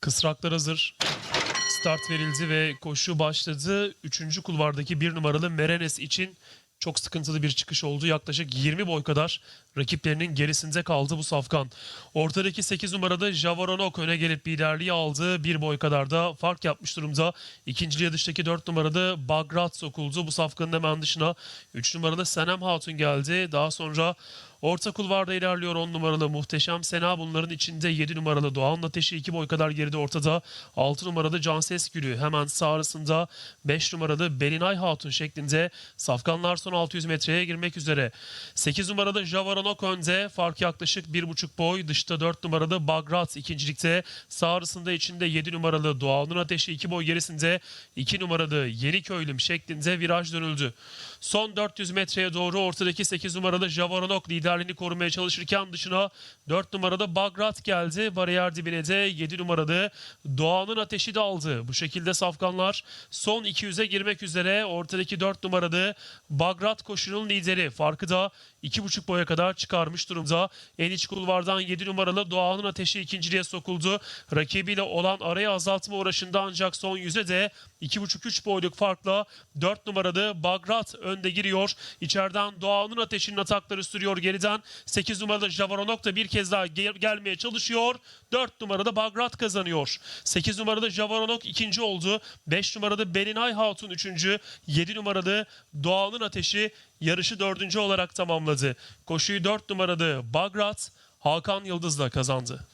Kısraklar hazır. Start verildi ve koşu başladı. Üçüncü kulvardaki bir numaralı Merenes için çok sıkıntılı bir çıkış oldu. Yaklaşık 20 boy kadar rakiplerinin gerisinde kaldı bu safkan. Ortadaki 8 numarada Javaronok öne gelip liderliği aldı. Bir boy kadar da fark yapmış durumda. İkinciliğe dıştaki 4 numarada Bagrat sokuldu. Bu safkanın hemen dışına 3 numaralı Senem Hatun geldi. Daha sonra Orta kulvarda ilerliyor 10 numaralı Muhteşem Sena. Bunların içinde 7 numaralı Doğan Ateşi 2 boy kadar geride ortada. 6 numaralı Canses Gülü hemen sağ arasında 5 numaralı Belinay Hatun şeklinde safkanlar son 600 metreye girmek üzere. 8 numaralı Javaronok önde. Fark yaklaşık 1,5 boy. Dışta 4 numaralı Bagrat ikincilikte. Sağ arasında içinde 7 numaralı Doğan'ın Ateşi 2 boy gerisinde 2 numaralı Yeniköylüm şeklinde viraj dönüldü. Son 400 metreye doğru ortadaki 8 numaralı Javaronok liderliğini korumaya çalışırken dışına 4 numarada Bagrat geldi. Bariyer dibine de 7 numaralı Doğan'ın ateşi de aldı. Bu şekilde safkanlar son 200'e girmek üzere. Ortadaki 4 numaralı Bagrat koşunun lideri. Farkı da 2,5 boya kadar çıkarmış durumda. En iç kulvardan 7 numaralı Doğan'ın ateşi ikinciliğe sokuldu. Rakibiyle olan araya azaltma uğraşında ancak son 100'e de 2,5-3 boyluk farkla 4 numaralı Bagrat önde giriyor. İçeriden Doğan'ın ateşinin atakları sürüyor geriden. 8 numaralı Javaronok da bir kez daha gel- gelmeye çalışıyor. 4 numarada Bagrat kazanıyor. 8 numarada Javaronok ikinci oldu. 5 numarada Belinay Hatun üçüncü. 7 numaralı Doğan'ın ateşi yarışı dördüncü olarak tamamladı. Koşuyu 4 numaralı Bagrat Hakan Yıldız'la kazandı.